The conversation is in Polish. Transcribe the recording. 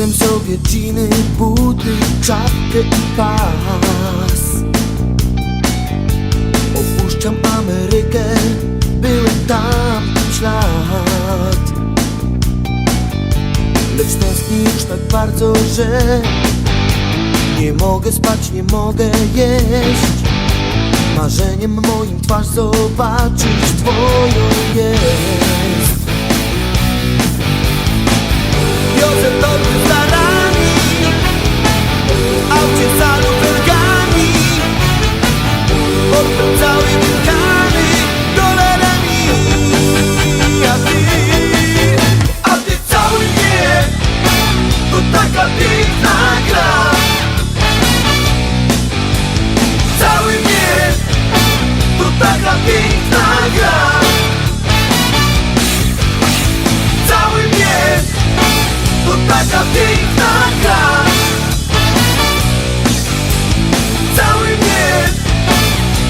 Moje dżiny, buty, czapkę i pas. Opuszczam Amerykę, byłem tam pięć lat Lecz tęsknię już tak bardzo, że Nie mogę spać, nie mogę jeść. Marzeniem moim twarz zobaczyć twoją jest nothing's my God